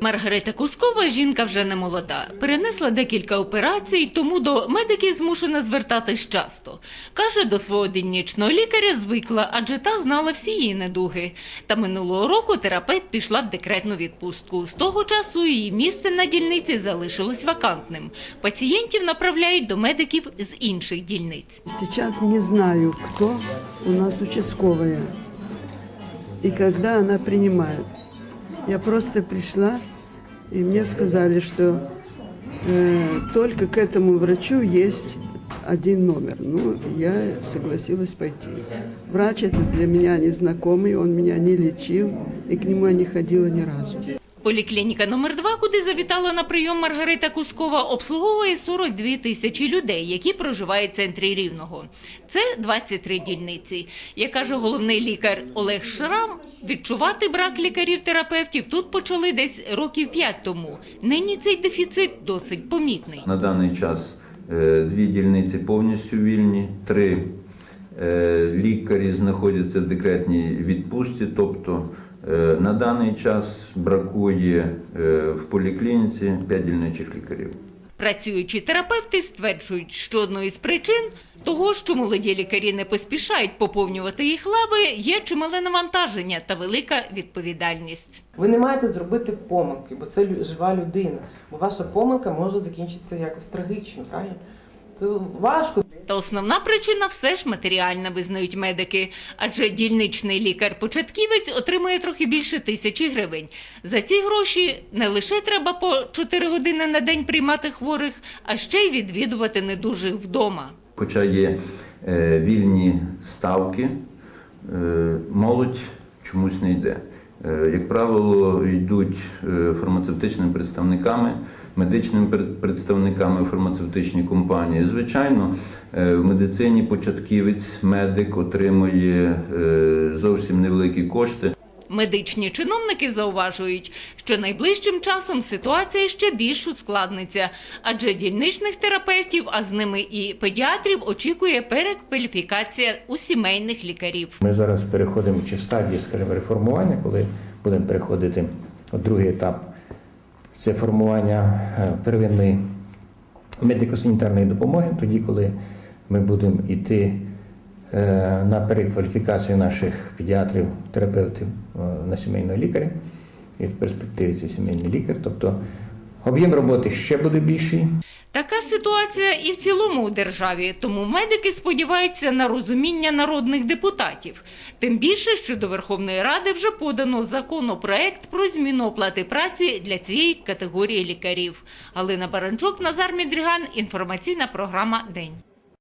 Маргарита Кускова жінка вже не молода. Перенесла декілька операцій, тому до медиків змушена звертатись часто. Каже, до свого дільничного лікаря звикла, адже та знала всі її недуги. Та минулого року терапевт пішла в декретну відпустку. З того часу її місце на дільниці залишилось вакантним. Пацієнтів направляють до медиків з інших дільниць. Сейчас не знаю, кто у нас участковая и когда она принимает. Я просто пришла, и мне сказали, что э, только к этому врачу есть один номер. Ну, я согласилась пойти. Врач этот для меня незнакомый, он меня не лечил, и к нему я не ходила ни разу. Поліклініка номер 2 куди завітала на прийом Маргарита Кускова, обслуговує 42 тисячі людей, які проживають в центрі Рівного. Це 23 дільниці. Як каже головний лікар Олег Шрам, відчувати брак лікарів-терапевтів тут почали десь років 5 тому. Нині цей дефіцит досить помітний. На даний час е, дві дільниці повністю вільні, три е, лікарі знаходяться в декретній відпустці, тобто на даний час бракує е, в поліклініці 5 дільничих лікарів. Працюючі терапевти стверджують, що одною з причин того, що молоді лікарі не поспішають поповнювати їх лави, є чимале навантаження та велика відповідальність. Ви не маєте зробити помилки, бо це жива людина. Бо ваша помилка може закінчитися якось трагічно, правильно? Це важко. Та основна причина все ж матеріальна, визнають медики. Адже дільничний лікар-початківець отримує трохи більше тисячі гривень. За ці гроші не лише треба по 4 години на день приймати хворих, а ще й відвідувати недужих вдома. Хоча є е, вільні ставки, е, молодь чомусь не йде. Е, як правило, йдуть е, фармацевтичними представниками, медичними представниками фармацевтичні компанії. Звичайно, е, в медицині початківець, медик отримує зовсім невеликі кошти. Медичні чиновники зауважують, що найближчим часом ситуація ще більш ускладниться, адже дільничних терапевтів, а з ними і педіатрів, очікує перекваліфікація у сімейних лікарів. Ми зараз переходимо чи в стадії, скажімо, реформування, коли будемо переходити в другий етап. Це формування е, первинної медико-санітарної допомоги, тоді, коли ми будемо йти на перекваліфікацію наших педіатрів, терапевтів е, на сімейного лікаря. І в перспективі це сімейний лікар. Тобто об'єм роботи ще буде більший. Така ситуація і в цілому у державі, тому медики сподіваються на розуміння народних депутатів. Тим більше, що до Верховної Ради вже подано законопроект про зміну оплати праці для цієї категорії лікарів. Галина Баранчук, Назар Мідріган, інформаційна програма День.